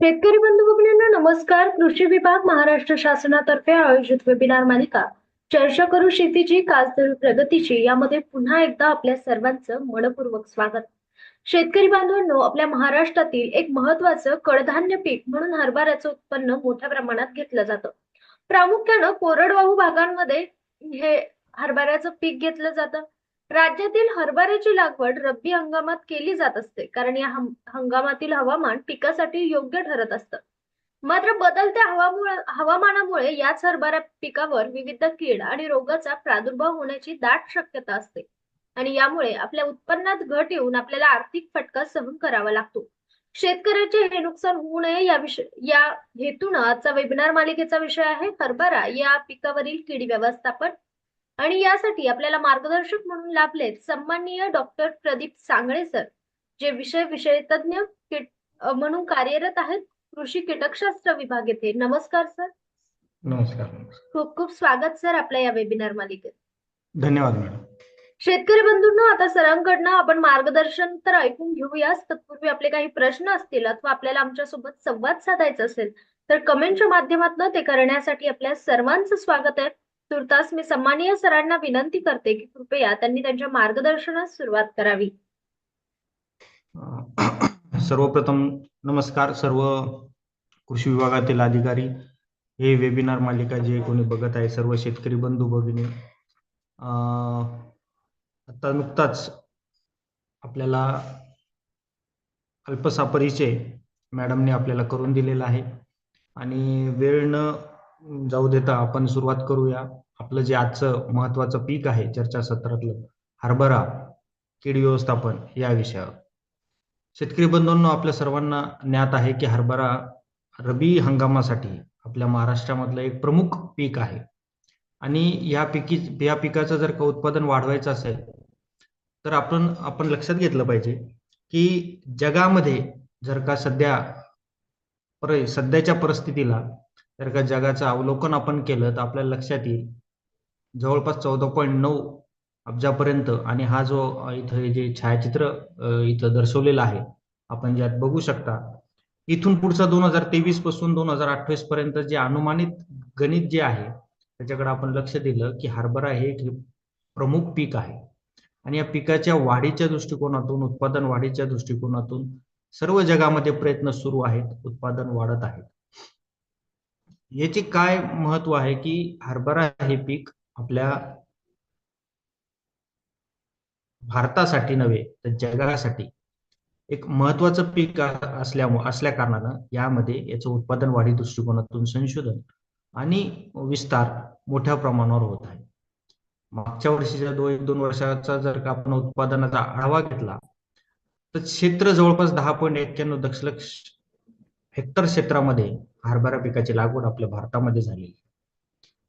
शेतकरी बंधू भगिनींना नमस्कार. कृषी विभाग महाराष्ट्र शासनातर्फे आयोजित वेबिनार मालिका चर्चा करू शेतीची काज धरू प्रगतीची यामध्ये पुन्हा एकदा आपल्या सर्वांचं मनपूर्वक स्वागत. शेतकरी बांधवांनो आपल्या महाराष्ट्रातील एक महत्वाचं कडधान्य पीक म्हणून हरभऱ्याचं उत्पन्न मोठ्या प्रमाणात घेतलं जातं. प्रामुख्यानं कोरडवाहू भागांमध्ये हे हरभऱ्याचं पीक घेतलं जातं. राज्यातील हरभऱ्याची लागवड रब्बी हंगामात केली जात असते कारण या हंगामातील हवामान पिकासाठी योग्य ठरत असतं. मात्र बदलत्या हवामुळे हवामानामुळे याच हरभरा पिकावर विविध कीड आणि रोगाचा प्रादुर्भाव होण्याची दाट शक्यता असते. आणि यामुळे आपल्या उत्पन्नात घट येऊन आपल्याला आर्थिक फटका सहन करावा लागतो. शेतकऱ्याचे हे नुकसान होऊ नये या विषय या हेतून आजचा वेबिनार मालिकेचा विषय आहे हरभरा या पिकावरील कीड व्यवस्थापन आणि यासाठी आपल्याला मार्गदर्शक म्हणून लाभलेत सन्माननीय डॉक्टर प्रदीप सांगळे सर जे विषय विषय तज्ञ कीट म्हणून कार्यरत आहेत कृषी कीटकशास्त्र विभाग येथे. नमस्कार सर. नमस्कार नमस्कार. खूप खूप स्वागत सर आपल्या या वेबिनार मालिकेत. धन्यवाद मॅडम. शेतकरी बंधूंना आता सरांकडनं आपण मार्गदर्शन तर ऐकून घेऊयाच. तत्पूर्वी आपले काही प्रश्न असतील अथवा आपल्याला आमच्यासोबत संवाद साधायचा असेल तर कमेंटच्या माध्यमातून ते करण्यासाठी आपल्या सर्वांचं स्वागत आहे. तुर्तास मी सन्माननीय सरांना विनंती करते की कृपया त्यांनी त्यांच्या मार्गदर्शनास सुरुवात करावी. सर्वप्रथम नमस्कार सर्व कृषी विभागातील अधिकारी. हे वेबिनार मालिका जे कोणी बघत आहे सर्व शेतकरी बंधू भगिनी आता नुकताच आपल्याला अल्पसा परिचय मॅडमने आपल्याला करून दिलेला आहे. आणि वेळ न जाऊ देता आपण सुरुवात करूया. आपलं जे आजचं महत्वाचं पीक आहे चर्चासत्रातलं हरभरा कीड व्यवस्थापन या विषयावर. शेतकरी बंधूंनो आपल्या सर्वांना ज्ञात आहे की हरभरा रबी हंगामासाठी आपल्या महाराष्ट्रामधलं एक प्रमुख पीक आहे. आणि या पिकी या पिकाचं जर का उत्पादन वाढवायचं असेल तर आपण आपण लक्षात घेतलं पाहिजे की जगामध्ये जर का सध्या पर सध्याच्या परिस्थितीला जर का जगाचं अवलोकन आपण केलं तर आपल्याला लक्षात येईल. जवळपास चौदा पॉईंट नऊ अब्जापर्यंत आणि हा जो इथं जे छायाचित्र इथं दर्शवलेलं आहे आपण ज्यात बघू शकता इथून पुढचा दोन हजार तेवीसपासून दोन हजार अठ्ठावीस पर्यंत जे अनुमानित गणित जे आहे त्याच्याकडे आपण लक्ष दिलं की हरभरा हे एक प्रमुख पीक आहे. आणि या पिकाच्या वाढीच्या दृष्टिकोनातून उत्पादन वाढीच्या दृष्टिकोनातून सर्व जगामध्ये प्रयत्न सुरू आहेत उत्पादन वाढत आहेत. याचे काय महत्त्व आहे की हरभरा हे पीक आपल्या भारतासाठी नव्हे तर जगासाठी एक महत्वाचं पीक असल्यामुळे असल्या कारणानं यामध्ये याचं उत्पादन वाढी दृष्टिकोनातून संशोधन आणि विस्तार मोठ्या प्रमाणावर होत आहे. मागच्या वर्षीच्या दोन एक दोन वर्षाचा जर का आपण उत्पादनाचा आढावा घेतला तर क्षेत्र जवळपास दहा पॉईंट एक्क्याण्णव दशलक्ष हेक्टर क्षेत्रामध्ये हरभरा पिकाची लागवड आपल्या भारतामध्ये झाली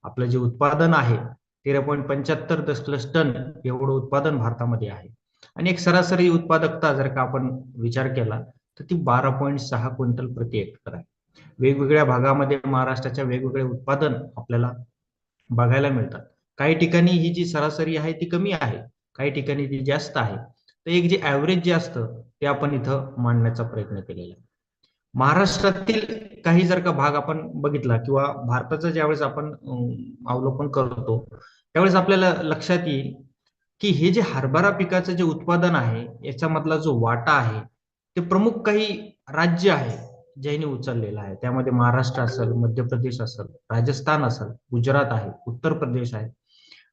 आपलं जे उत्पादन आहे तेरा पॉईंट पंच्याहत्तर दशलक्ष टन एवढं उत्पादन भारतामध्ये आहे. आणि एक सरासरी उत्पादकता जर का आपण विचार केला तर ती बारा पॉईंट सहा क्विंटल प्रति हेक्टर आहे. वेगवेगळ्या भागामध्ये महाराष्ट्राच्या वेगवेगळे उत्पादन आपल्याला बघायला मिळतात. काही ठिकाणी ही जी सरासरी आहे ती कमी आहे. काही ठिकाणी ती जास्त आहे. तर एक जे ऍव्हरेज जे असतं ते आपण इथं मांडण्याचा प्रयत्न केलेला आहे. महाराष्ट्रातील काही जर का भाग आपण बघितला किंवा भारताचं ज्यावेळेस आपण अवलोकन करतो त्यावेळेस आपल्याला लक्षात येईल की हे जे हरभरा पिकाचं जे उत्पादन आहे याच्यामधला जो वाटा आहे ते प्रमुख काही राज्य आहे ज्यांनी उचललेला आहे. त्यामध्ये महाराष्ट्र असेल मध्य प्रदेश असेल राजस्थान असेल गुजरात आहे उत्तर प्रदेश आहे.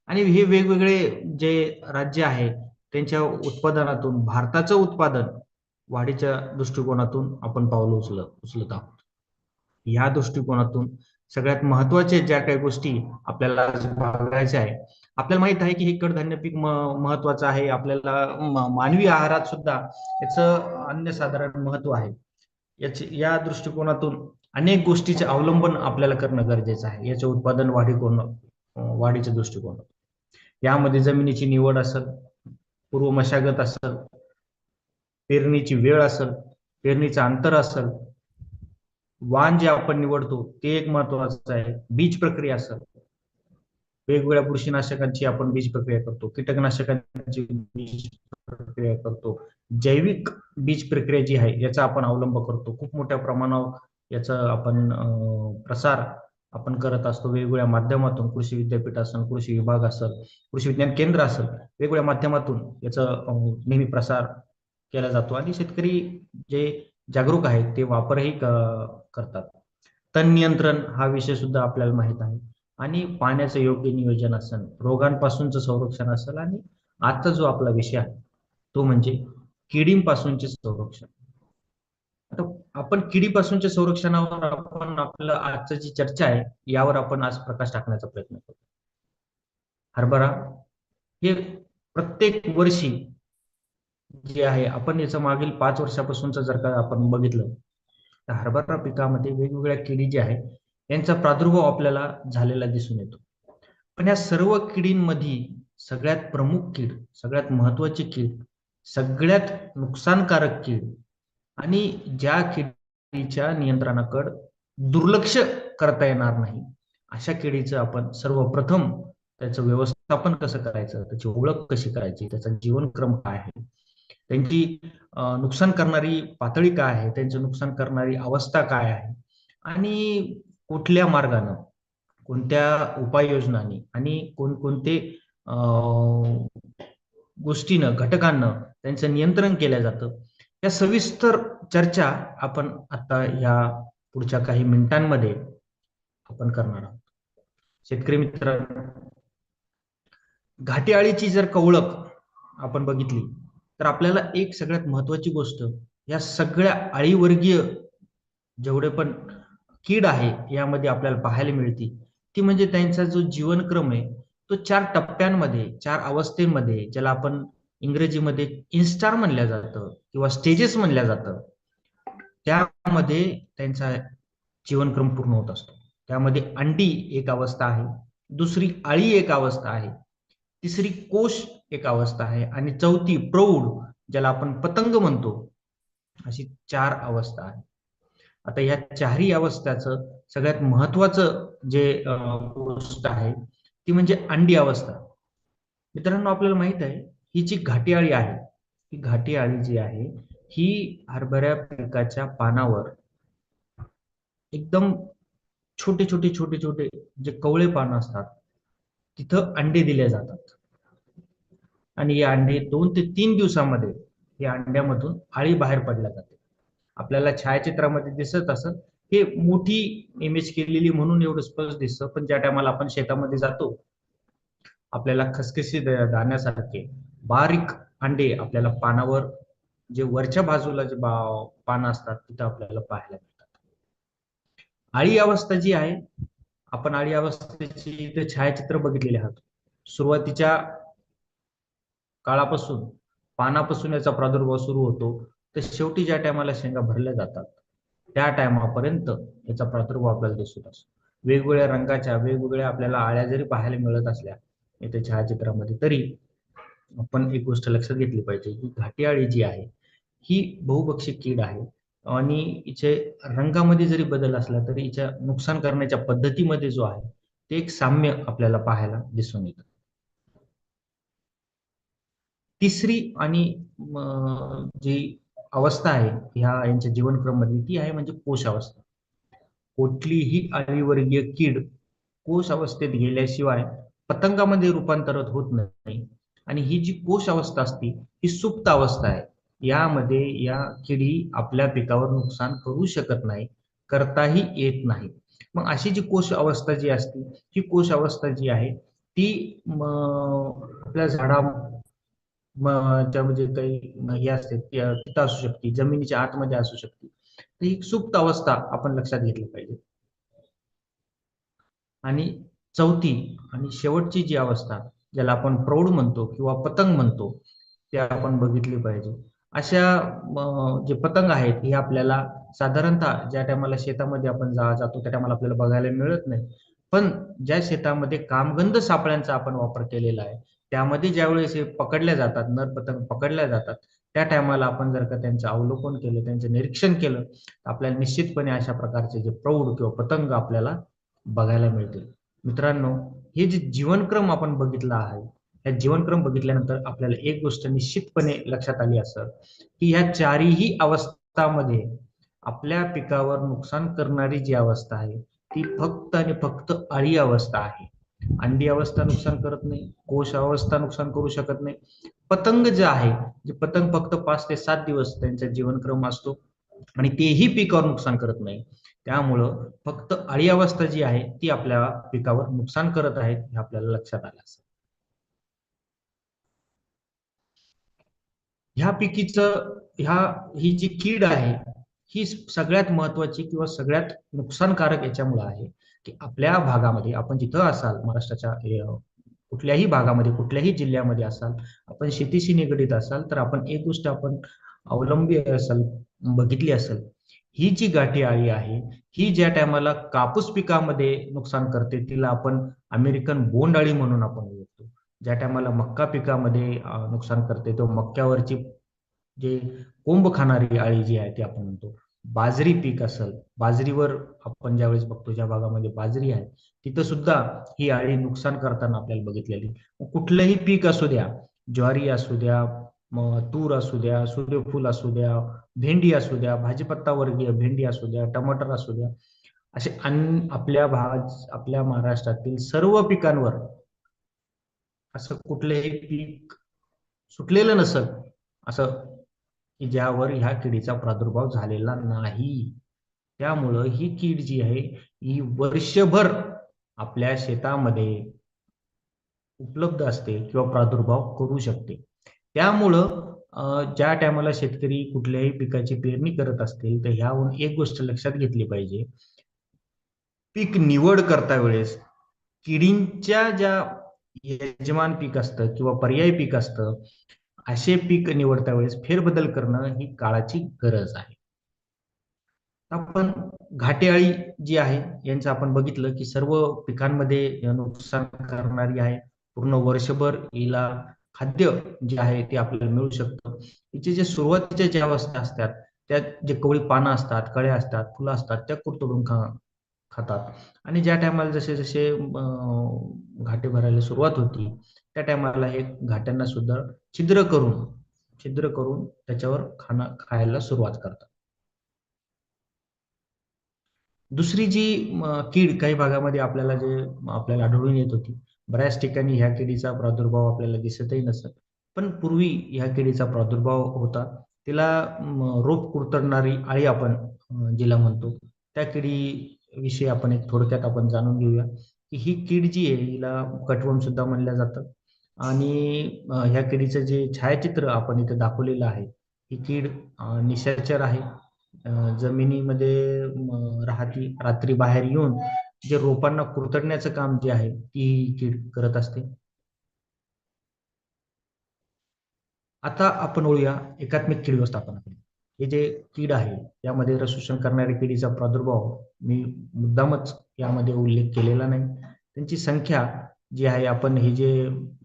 आणि हे वेगवेगळे जे राज्य आहे त्यांच्या उत्पादनातून भारताचं उत्पादन वाढीच्या दृष्टिकोनातून आपण पावलं उचल उचलत आहोत. या दृष्टिकोनातून सगळ्यात महत्त्वाच्या ज्या काही गोष्टी आपल्याला बघायच्या आहे आपल्याला माहीत आहे की हे कडधान्य पीक महत्वाचं आहे. आपल्याला मानवी आहारात सुद्धा याचं अन्यसाधारण महत्त्व आहे. याचे या दृष्टिकोनातून अनेक गोष्टीचे अवलंबन आपल्याला करणं गरजेचं आहे. याचे उत्पादन वाढी कोण वाढीच्या दृष्टिकोनातून. यामध्ये जमिनीची निवड असेल पूर्व मशागत असेल पेरणीची वेळ असेल पेरणीचं अंतर असेल वाण जे आपण निवडतो ते एक महत्वाचं आहे. बीज प्रक्रिया असं वेगवेगळ्या बुरशीनाशकांची आपण बीज प्रक्रिया करतो कीटकनाशकांची बीज प्रक्रिया करतो. जैविक बीज प्रक्रिया जी आहे याचा आपण अवलंब करतो. खूप मोठ्या प्रमाणावर याचा आपण प्रसार आपण करत असतो. वेगवेगळ्या माध्यमातून कृषी विद्यापीठ असेल कृषी विभाग असेल कृषी विज्ञान केंद्र असेल वेगवेगळ्या माध्यमातून याचा नेहमी प्रसार केला जातो. आणि शेतकरी जे जागरूक आहेत ते वापरही करतात. तण नियंत्रण हा विषय सुद्धा आपल्याला माहीत आहे. आणि पाण्याचं योग्य नियोजन असेल रोगांपासूनचं संरक्षण असेल आणि आजचा जो आपला विषय आहे तो म्हणजे किडींपासूनचे संरक्षण. आता आपण किडीपासूनच्या संरक्षणावर आपण आपलं आजचं जी चर्चा आहे यावर आपण आज प्रकाश टाकण्याचा प्रयत्न करतो हरभरा हे प्रत्येक वर्षी जे आहे आपण याचं मागील पाच वर्षापासूनच जर का आपण बघितलं तर हरभरा पिकामध्ये वेगवेगळ्या किडी ज्या आहेत यांचा प्रादुर्भाव आपल्याला झालेला दिसून येतो. पण या सर्व किडींमध्ये सगळ्यात प्रमुख कीड सगळ्यात महत्वाची कीड सगळ्यात नुकसानकारक कीड आणि ज्या किडीच्या नियंत्रणाकड दुर्लक्ष करता येणार नाही अशा किडीचं आपण सर्वप्रथम त्याचं व्यवस्थापन कसं करायचं त्याची ओळख कशी करायची त्याचा जीवनक्रम काय आहे त्यांची नुकसान करणारी पातळी काय आहे? त्यांचं नुकसान करणारी अवस्था काय आहे? आणि कुठल्या मार्गानं कोणत्या उपाययोजनांनी आणि कोणकोणते गोष्टीनं घटकांनं त्यांचं नियंत्रण केलं जातं? या सविस्तर चर्चा आपण आता या पुढच्या काही मिनिटांमध्ये आपण करणार आहोत. शेतकरी मित्रांनो घाटेआळीची जर कवळक आपण बघितली तर आपल्याला एक सगळ्यात महत्वाची गोष्ट या सगळ्या आळीवर्गीय जेवढे पण कीड आहे यामध्ये आपल्याला पाहायला मिळते ती म्हणजे त्यांचा जो जीवनक्रम आहे तो चार टप्प्यांमध्ये चार अवस्थेमध्ये ज्याला आपण इंग्रजीमध्ये इन्स्टार म्हणलं जातं किंवा स्टेजेस म्हणलं जातं त्यामध्ये त्यांचा जीवनक्रम पूर्ण होत असतो. त्यामध्ये अंडी एक अवस्था आहे दुसरी आळी एक अवस्था आहे तिसरी कोश एक अवस्था आहे आणि चौथी प्रौढ ज्याला आपण पतंग म्हणतो. अशी चार अवस्था आहे. आता या चारही अवस्थाचं सगळ्यात महत्वाचं जे गोष्ट आहे ती म्हणजे अंडी अवस्था. मित्रांनो आपल्याला माहीत आहे ही जी घाटीआळी आहे ही घाटी जी आहे ही हरभऱ्या पिकाच्या पानावर एकदम छोटे छोटे छोटे छोटे जे कवळे पानं असतात तिथं अंडे दिले जातात. आणि या अंडे दोन ते तीन दिवसामध्ये या अंड्यामधून आळी बाहेर पडल्या जाते. आपल्याला छायाचित्रामध्ये दिसत असत हे मोठी इमेज केलेली म्हणून एवढं स्पष्ट दिसतं पण ज्या टायमाला आपण शेतामध्ये जातो आपल्याला खसखसी दाण्यासारखे बारीक अंडे आपल्याला पानावर जे वरच्या बाजूला जे बा- पानं असतात तिथं आपल्याला पाहायला मिळतात. आळी अवस्था जी आहे आपण आळी अवस्थेची इथे छायाचित्र बघितलेले आहात. सुरुवातीच्या काळापासून पानापासून याचा प्रादुर्भाव सुरू होतो. तर शेवटी ज्या टायमाला शेंगा भरल्या जातात त्या टायमापर्यंत याचा प्रादुर्भाव आपल्याला दिसत असतो. वेगवेगळ्या रंगाच्या वेगवेगळ्या आपल्याला आळ्या जरी पाहायला मिळत असल्या इथे छायाचित्रामध्ये तरी आपण एक गोष्ट लक्षात घेतली पाहिजे की घाटी आळी जी आहे ही बहुभक्षी कीड आहे. आणि हिचे रंगामध्ये जरी बदल असला तरी हिच्या नुकसान करण्याच्या पद्धतीमध्ये जो आहे ते एक साम्य आपल्याला पाहायला दिसून येतं. तिसरी आणि जी अवस्था आहे ह्या यांच्या जीवनक्रमधली ती आहे म्हणजे कोश अवस्था. कुठलीही आळीवर्गीय कीड कोश अवस्थेत गेल्याशिवाय पतंगामध्ये रूपांतरित होत नाही. आणि ही जी कोश अवस्था असते ही सुप्त अवस्था आहे. यामध्ये या किडी आपल्या पिकावर नुकसान करू शकत नाही करताही येत नाही. मग अशी जी कोश अवस्था जी असते ही कोश अवस्था जी आहे ती आपल्या झाडा म्हणजे काही हे असते तिथं असू शकते जमिनीच्या आतमध्ये असू शकते. तर ही सुप्त अवस्था आपण लक्षात घेतली पाहिजे. आणि चौथी आणि शेवटची जी अवस्था ज्याला आपण प्रौढ म्हणतो किंवा पतंग म्हणतो ते आपण बघितली पाहिजे. अशा जे पतंग आहेत हे आपल्याला साधारणतः ज्या टायमाला शेतामध्ये आपण जा जातो त्या टायमाला आपल्याला बघायला मिळत नाही. पण ज्या शेतामध्ये कामगंध सापळ्यांचा आपण वापर केलेला आहे त्यामध्ये ज्यावेळेस हे पकडल्या जातात नर पतंग पकडल्या जातात त्या टायमाला आपण जर का त्यांचं अवलोकन केलं त्यांचं निरीक्षण केलं तर आपल्याला निश्चितपणे अशा प्रकारचे जे प्रौढ किंवा पतंग आपल्याला बघायला मिळतील. मित्रांनो हे जे जीवनक्रम आपण बघितला आहे या जीवनक्रम बघितल्यानंतर आपल्याला एक गोष्ट निश्चितपणे लक्षात आली असं की ह्या चारही अवस्थामध्ये आपल्या पिकावर नुकसान करणारी जी अवस्था आहे ती फक्त आणि फक्त अळी अवस्था आहे. अंडी अवस्था नुकसान करत नाही कोश अवस्था नुकसान करू शकत नाही. पतंग जे आहे जे पतंग फक्त पाच ते सात दिवस त्यांचा जीवनक्रम असतो आणि तेही पिकावर नुकसान करत नाही. त्यामुळं फक्त अळी अवस्था जी आहे ती आपल्या पिकावर नुकसान करत आहे हे आपल्याला लक्षात आलं असेल ह्या पिकीचं ह्या ही जी कीड आहे ही सगळ्यात महत्वाची किंवा सगळ्यात नुकसानकारक याच्यामुळे आहे की आपल्या भागामध्ये आपण जिथं असाल महाराष्ट्राच्या कुठल्याही भागामध्ये कुठल्याही जिल्ह्यामध्ये असाल आपण शेतीशी निगडीत असाल तर आपण एक गोष्ट आपण अवलंबी असाल बघितली असेल ही जी गाठी आळी आहे ही ज्या टायमाला कापूस पिकामध्ये नुकसान करते तिला आपण अमेरिकन बोंड अळी म्हणून आपण ज्या टायमाला मक्का पिकामध्ये नुकसान करते तो मक्क्यावरची जे कोंब खाणारी आळी जी आहे ती आपण म्हणतो. बाजरी पीक असेल बाजरीवर आपण ज्यावेळेस बघतो ज्या भागामध्ये बाजरी आहे तिथं सुद्धा ही आळी नुकसान करताना आपल्याला बघितलेली. कुठलंही पीक असू द्या ज्वारी असू द्या मग तूर असू द्या सूर्यफूल असू द्या भेंडी असू द्या भाजीपत्ता वर्गीय भेंडी असू द्या टमाटर असू द्या असे अन आपल्या भाग आपल्या महाराष्ट्रातील सर्व पिकांवर असं कुठलंही पीक सुटलेलं नसल असं की ज्यावर ह्या किडीचा प्रादुर्भाव झालेला नाही. त्यामुळं ही कीड जी आहे ही वर्षभर आपल्या शेतामध्ये उपलब्ध असते किंवा प्रादुर्भाव करू शकते. त्यामुळं ज्या टायमाला शेतकरी कुठल्याही पिकाची पेरणी करत असतील तर ह्याहून एक गोष्ट लक्षात घेतली पाहिजे. पीक निवड करता वेळेस किडींच्या ज्या यजमान पीक असतं किंवा पर्यायी पीक असतं असे पीक निवडता वेळेस फेरबदल करणं ही काळाची गरज आहे. आपण घाटेआळी जी आहे यांचं आपण बघितलं की सर्व पिकांमध्ये नुकसान करणारी आहे. पूर्ण वर्षभर हिला खाद्य जे आहे ते आपल्याला मिळू शकतं. हिचे जे सुरुवातीच्या ज्या अवस्था असतात त्यात जे कवळी पानं असतात कळ्या असतात फुलं असतात त्या कुरतडून खा खातात. आणि ज्या टायमाला जसे जसे घाटे भरायला सुरुवात होती त्या टायमाला हे घाट्यांना सुद्धा छिद्र करून छिद्र करून त्याच्यावर खाणं खायला सुरुवात करतात. दुसरी जी कीड काही भागामध्ये आपल्याला जे आपल्याला आढळून येत होती बऱ्याच ठिकाणी ह्या किडीचा प्रादुर्भाव आपल्याला दिसतही नसत. पण पूर्वी ह्या किडीचा प्रादुर्भाव होता. तिला रोप कुरतडणारी आळी आपण जिला म्हणतो त्या किडी विषयी आपण एक थोडक्यात आपण जाणून घेऊया की ही कीड जी आहे हिला कटवम सुद्धा म्हणलं जातं. आणि ह्या किडीचं जे छायाचित्र आपण इथे दाखवलेलं आहे ही कीड निशाचर आहे. जमिनीमध्ये राहती रात्री बाहेर येऊन जे रोपांना कुरतडण्याचं काम जे आहे ती ही कीड करत असते. आता आपण ओळूया एकात्मिक कीड व्यवस्थापनाकडे. हे जे कीड आहे यामध्ये रसूषण करणाऱ्या किडीचा प्रादुर्भाव मी मुद्दामच यामध्ये उल्लेख केलेला नाही. त्यांची संख्या जी आहे आपण हे जे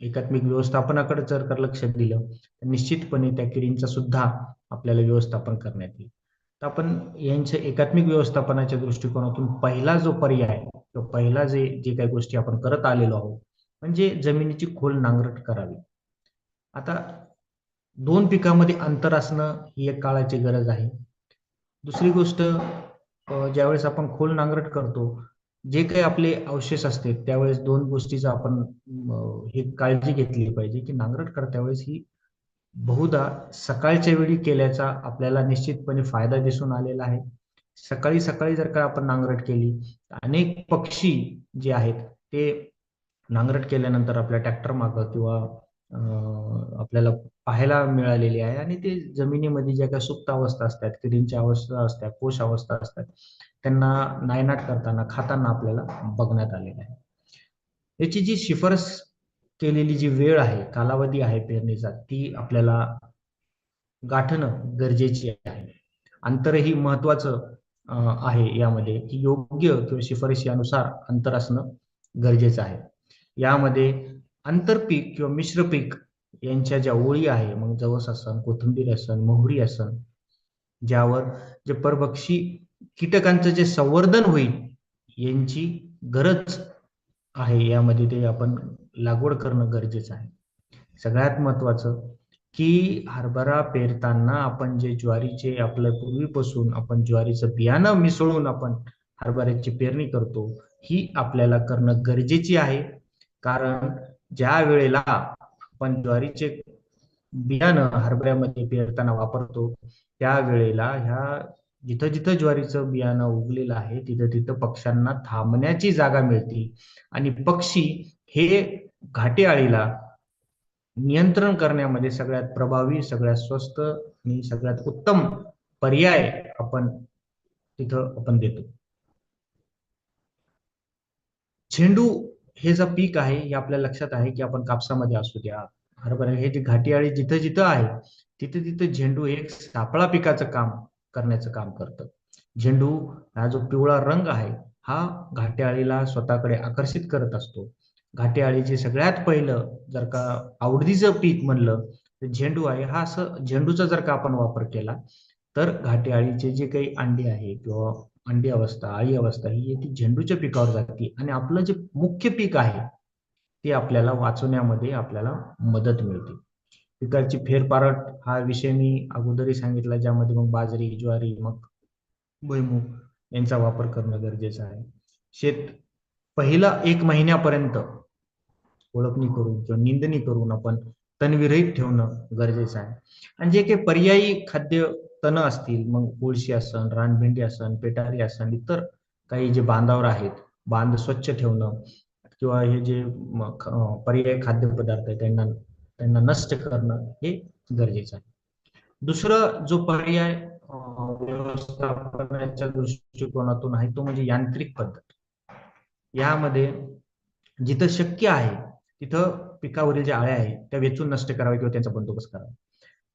एकात्मिक व्यवस्थापनाकडे जर का लक्ष दिलं तर निश्चितपणे त्या किडींचा सुद्धा आपल्याला व्यवस्थापन करण्यात येईल. तर आपण यांच्या एकात्मिक व्यवस्थापनाच्या दृष्टिकोनातून पहिला जो पर्याय आहे किंवा पहिला जे जे काही गोष्टी आपण करत आलेलो आहोत म्हणजे जमिनीची खोल नांगरट करावी. आता दोन पिकामध्ये अंतर असणं ही एक काळाची गरज आहे. दुसरी गोष्ट ज्यावेळेस आपण खोल नांगरट करतो जे काही आपले अवशेष असते त्यावेळेस दोन गोष्टीचा आपण ही काळजी घेतली पाहिजे की नांगरट करत्या वेळेस ही बहुधा सकाळच्या वेळी केल्याचा आपल्याला निश्चितपणे फायदा दिसून आलेला आहे. सकाळी सकाळी जर का आपण नांगरट केली तर अनेक पक्षी जे आहेत ते नांगरट केल्यानंतर आपल्या ट्रॅक्टर मागं किंवा आपल्याला पाहायला मिळालेली आहे आणि ते जमिनीमध्ये ज्या काही सुप्त अवस्था असतात किडींच्या अवस्था असतात कोश अवस्था असतात त्यांना नायनाट करताना खाताना आपल्याला बघण्यात आलेलं आहे. याची जी शिफारस केलेली जी वेळ आहे कालावधी आहे पेरणीचा ती आपल्याला गाठणं गरजेची आहे. अंतरही महत्वाचं आहे यामध्ये की योग्य किंवा शिफारशीनुसार अंतर असणं गरजेचं आहे. यामध्ये आंतरपीक किंवा मिश्र पीक यांच्या ज्या ओळी आहे मग जवस असन कोथिंबीर असन मोहरी असन ज्यावर जे परभक्षी कीटकांचं जे संवर्धन होईल यांची गरज आहे. यामध्ये ते आपण लागवड करणं गरजेचं आहे. सगळ्यात महत्वाचं की हरभरा पेरताना आपण जे ज्वारीचे आपल्या पूर्वीपासून आपण ज्वारीचं बियाणं मिसळून आपण हरभऱ्याची पेरणी करतो ही आपल्याला करणं गरजेची आहे. कारण ज्या वेळेला आपण ज्वारीचे बियाणं हरभऱ्यामध्ये पेरताना वापरतो. त्या वेळेला ह्या जिथं जिथं ज्वारीचं बियाणं उगलेलं आहे तिथं तिथं पक्ष्यांना थांबण्याची जागा मिळते. आणि पक्षी हे घाटे आळीला नियंत्रण करण्यामध्ये सगळ्यात प्रभावी सगळ्यात स्वस्त आणि सगळ्यात उत्तम पर्याय आपण तिथं आपण देतो. झेंडू हे जे पीक आहे हे आपल्या लक्षात आहे की आपण कापसामध्ये असू द्या. हरभरा हे जे घाटीआळी जिथं जिथं आहे तिथे तिथे झेंडू हे एक सापळा पिकाचं काम करण्याचं काम करतं. झेंडू हा जो पिवळा रंग आहे हा घाटेआळीला स्वतःकडे आकर्षित करत असतो. घाटेआळीचे सगळ्यात पहिलं जर का आवडीचं पीक म्हणलं तर झेंडू आहे. हा असं झेंडूचा जर का आपण वापर केला तर घाटेआळीचे जे काही अंडे आहे किंवा अंडी अवस्था आई अवस्था ही ती झेंडूच्या पिकावर जाते. आणि आपलं जे मुख्य पीक आहे ते आपल्याला वाचवण्यामध्ये आपल्याला मदत मिळते. पिकाची फेरपारट हा विषय मी अगोदरही सांगितला ज्यामध्ये मग बाजरी ज्वारी मग भुईमूग यांचा वापर करणं गरजेचं आहे. शेत पहिला एक महिन्यापर्यंत ओळखणी करून किंवा निंदणी करून आपण तणविरहित ठेवणं गरजेचं आहे. आणि जे काही पर्यायी खाद्य तण असतील मग कोळशी असन रानभेंडी असन पेटारी असन इतर काही जे बांधावर आहेत बांध स्वच्छ ठेवणं किंवा हे जे पर्याय खाद्यपदार्थ आहे त्यांना त्यांना नष्ट करणं हे गरजेचं आहे. दुसरं जो पर्याय व्यवस्थापनाच्या दृष्टिकोनातून आहे तो म्हणजे यांत्रिक पद्धत. यामध्ये जिथं शक्य आहे तिथं पिकावरील ज्या आळ्या आहेत त्या वेचून नष्ट कराव्या किंवा त्यांचा बंदोबस्त करावा.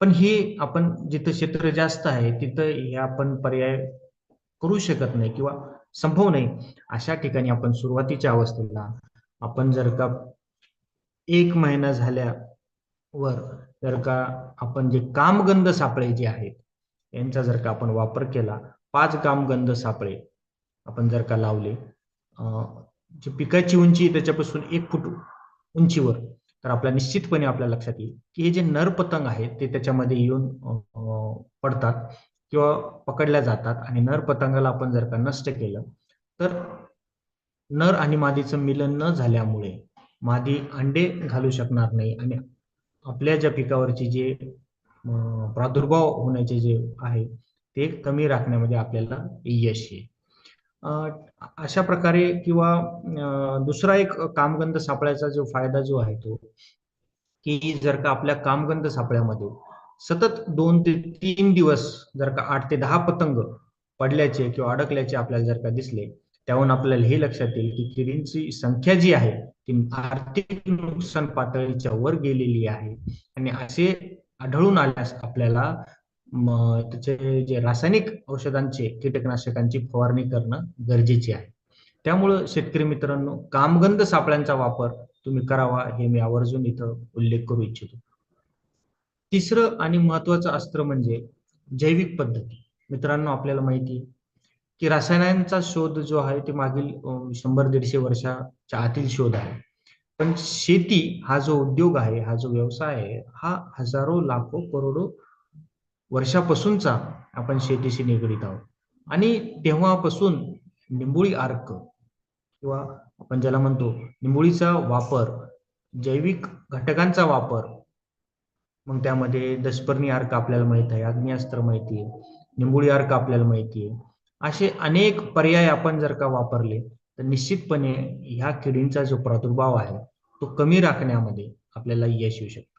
पण हे आपण जिथं क्षेत्र जास्त आहे तिथं हे आपण पर्याय करू शकत नाही किंवा संभव नाही. अशा ठिकाणी आपण सुरुवातीच्या अवस्थेला आपण जर का एक महिना झाल्यावर जर का आपण जे कामगंध सापळे जे आहेत यांचा जर का आपण वापर केला पाच कामगंध सापळे आपण जर का लावले जे जी पिकाची उंची त्याच्यापासून एक फूट उंचीवर तर आपल्या निश्चितपणे आपल्या लक्षात येईल की हे जे नर पतंग आहेत ते त्याच्यामध्ये येऊन पडतात किंवा पकडल्या जातात आणि नर पतंगाला आपण जर का नष्ट केलं तर नर आणि मादीचं मिलन न झाल्यामुळे मादी अंडे घालू शकणार नाही आणि आपल्या ज्या पिकावरची जे प्रादुर्भाव होण्याचे जे आहे ते कमी राखण्यामध्ये आपल्याला यश येईल. अशा प्रकारे किंवा दुसरा एक कामगंध सापळ्याचा जो फायदा जो आहे तो की जर का आपल्या कामगंध सापळ्यामध्ये सतत दोन ते तीन दिवस जर का आठ ते दहा पतंग पडल्याचे किंवा अडकल्याचे आपल्याला जर का दिसले त्याहून आपल्याला हे लक्षात येईल की किडींची संख्या जी आहे ती आर्थिक नुकसान पातळीच्या वर गेलेली आहे. आणि असे आढळून आल्यास आपल्याला त्याचे जे रासायनिक औषधांचे कीटकनाशकांची फवारणी करणं गरजेचे आहे. त्यामुळं शेतकरी मित्रांनो कामगंध सापळ्यांचा वापर तुम्ही करावा हे मी आवर्जून इथं उल्लेख करू इच्छितो. तिसरं आणि महत्वाचं अस्त्र म्हणजे जैविक पद्धती. मित्रांनो आपल्याला माहिती की रसायनांचा शोध जो आहे ते मागील शंभर दीडशे वर्षाच्या आतील शोध आहे. पण शेती हा जो उद्योग आहे हा जो व्यवसाय आहे हा हजारो लाखो करोडो वर्षापासूनचा आपण शेतीशी निगडीत आहोत. आणि तेव्हापासून निंबोळी अर्क किंवा आपण ज्याला म्हणतो निंबोळीचा वापर जैविक घटकांचा वापर मग त्यामध्ये दशपर्णी अर्क आपल्याला माहीत आहे अग्निअस्त्र माहिती आहे निंबोळी अर्क आपल्याला माहिती आहे. असे अनेक पर्याय आपण जर का वापरले तर निश्चितपणे ह्या किडींचा जो प्रादुर्भाव आहे तो कमी राखण्यामध्ये आपल्याला यश येऊ शकतो.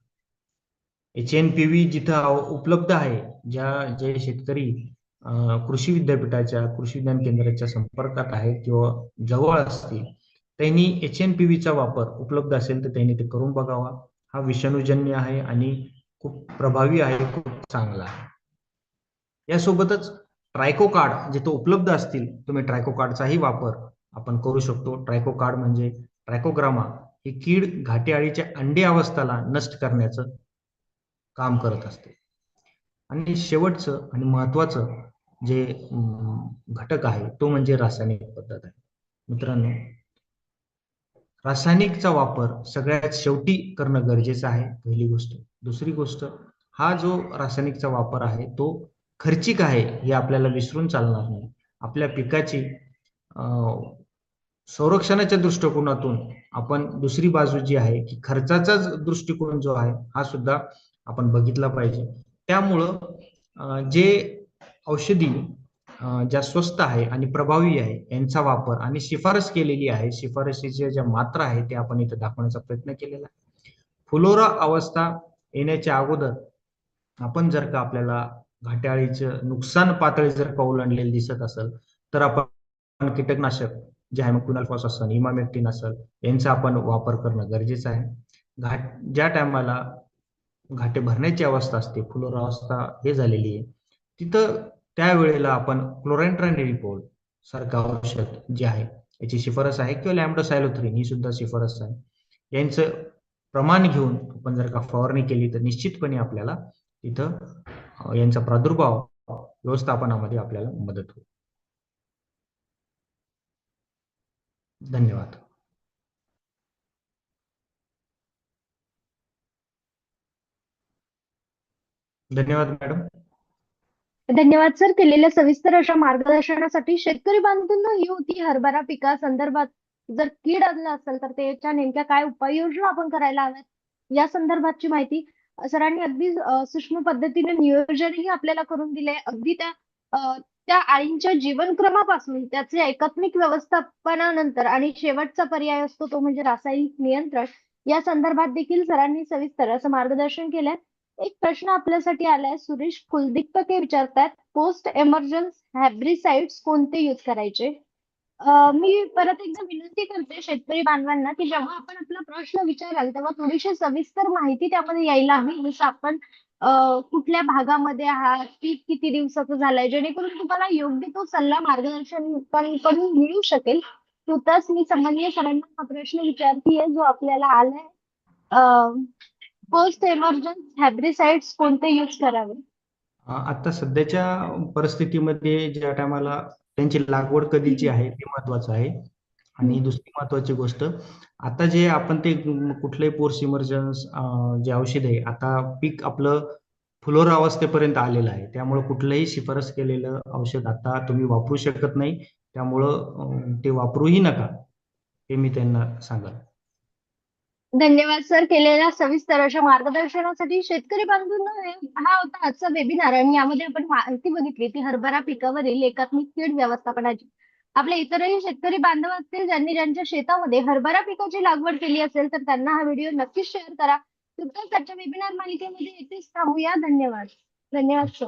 एच एन पी व्ही जिथं उपलब्ध आहे ज्या जे शेतकरी कृषी विद्यापीठाच्या कृषी विज्ञान केंद्राच्या संपर्कात आहेत किंवा जवळ असतील त्यांनी एच एन पी व्हीचा वापर उपलब्ध असेल तर त्यांनी ते करून बघावा. हा विषाणूजन्य आहे आणि खूप प्रभावी आहे खूप चांगला आहे. यासोबतच ट्रायको कार्ड जिथं उपलब्ध असतील तुम्ही ट्रायको कार्डचाही वापर आपण करू शकतो. ट्रायको कार्ड म्हणजे ट्रायकोग्रामा ही कीड घाटेआळीच्या अंडे अवस्थाला नष्ट करण्याचं काम करत असते. आणि शेवटचं आणि महत्वाचं जे घटक आहे तो म्हणजे रासायनिक पद्धत आहे. मित्रांनो रासायनिकचा वापर सगळ्यात शेवटी करणं गरजेचं आहे पहिली गोष्ट. दुसरी गोष्ट हा जो रासायनिकचा वापर आहे तो खर्चिक आहे हे आपल्याला विसरून चालणार नाही. आपल्या पिकाची अं, संरक्षणाच्या दृष्टिकोनातून आपण दुसरी बाजू जी आहे की खर्चाचा दृष्टिकोन जो आहे हा सुद्धा आपण बघितला पाहिजे. त्यामुळं जे औषधी ज्या स्वस्त आहे आणि प्रभावी आहे यांचा वापर आणि शिफारस केलेली आहे शिफारसीच्या ज्या मात्रा आहे ते आपण इथे दाखवण्याचा प्रयत्न केलेला आहे. फुलोरा अवस्था येण्याच्या अगोदर आपण जर का आपल्याला घाट्याळीचं नुकसान पातळी जर का ओलांडलेली दिसत असेल तर आपण कीटकनाशक जे आहे मग असेल इमामेक्टिन असेल यांचा आपण वापर करणं गरजेचं आहे. घाट ज्या टायमाला घाटे भरण्याची अवस्था असते फुलोरा अवस्था हे झालेली आहे. तिथं त्यावेळेला आपण क्लोरेंट्रानिरिपोल सारखं औषध जे आहे याची शिफारस आहे किंवा लॅम्डोसायलोथ्रिन ही सुद्धा शिफारस आहे. यांचं प्रमाण घेऊन आपण जर का फवारणी केली तर निश्चितपणे आपल्याला तिथं यांचा प्रादुर्भाव व्यवस्थापनामध्ये आपल्याला मदत होईल. धन्यवाद. धन्यवाद मॅडम. धन्यवाद सर. केलेल्या सविस्तर अशा मार्गदर्शनासाठी शेतकरी बांधवांना ही होती हरभरा पिका संदर्भात जर कीड आलं असेल तर त्याच्या नेमक्या काय उपाययोजना आपण करायला हव्यात या संदर्भातची माहिती सरांनी अगदी सूक्ष्म पद्धतीने नियोजनही आपल्याला करून दिले अगदी त्या त्या आईंच्या जीवनक्रमापासून त्याचे एकात्मिक व्यवस्थापनानंतर आणि शेवटचा पर्याय असतो तो म्हणजे रासायनिक नियंत्रण या संदर्भात देखील सरांनी सविस्तर असं मार्गदर्शन केलंय. एक प्रश्न आपल्यासाठी आलाय. सुरेश कुलदीपके विचारतात? पोस्ट एमर्जन्स हॅब्रिसाइड्स कोणते यूज करायचे? मी परत एकदा विनंती करते शेतकरी बांधवांना की जेव्हा आपण आपला प्रश्न विचाराल तेव्हा थोडीशी सविस्तर माहिती त्यामध्ये यायला हवी. जसं आपण कुठल्या भागामध्ये आहात पीक किती दिवसाचं झालंय जेणेकरून तुम्हाला योग्य तो सल्ला मार्गदर्शन पण कडून मिळू शकेल. तुर्तास मी सामान्य सरांना हा प्रश्न विचारतीये जो आपल्याला आलाय. पोस्ट एमर्जन्स हॅब्रिसाइड्स कोणते यूज करावे? आता सध्याच्या परिस्थितीमध्ये ज्या टायमाला त्यांची लागवड कधीची आहे ते महत्वाचं आहे. आणि दुसरी महत्वाची गोष्ट आता जे आपण ते कुठलंही पोर्स इमर्जन्स जे औषध आहे आता पीक आपलं फुलोरा अवस्थेपर्यंत आलेलं आहे. त्यामुळे कुठलंही शिफारस केलेलं औषध आता तुम्ही वापरू शकत नाही. त्यामुळं ते वापरूही नका हे मी त्यांना सांगाल. धन्यवाद सर केलेल्या सविस्तर अशा मार्गदर्शनासाठी. शेतकरी बांधवांनो हा होता आजचा वेबिनार आणि यामध्ये आपण माहिती बघितली ती हरभरा पिकावरील एकात्मिक कीड व्यवस्थापनाची. आपले इतरही शेतकरी बांधव असतील ज्यांनी ज्यांच्या शेतामध्ये हरभरा पिकाची लागवड केली असेल तर त्यांना हा व्हिडिओ नक्कीच शेअर करा. तुमच्या वेबिनार मालिकेमध्ये येथेच थांबूया. धन्यवाद. धन्यवाद सर.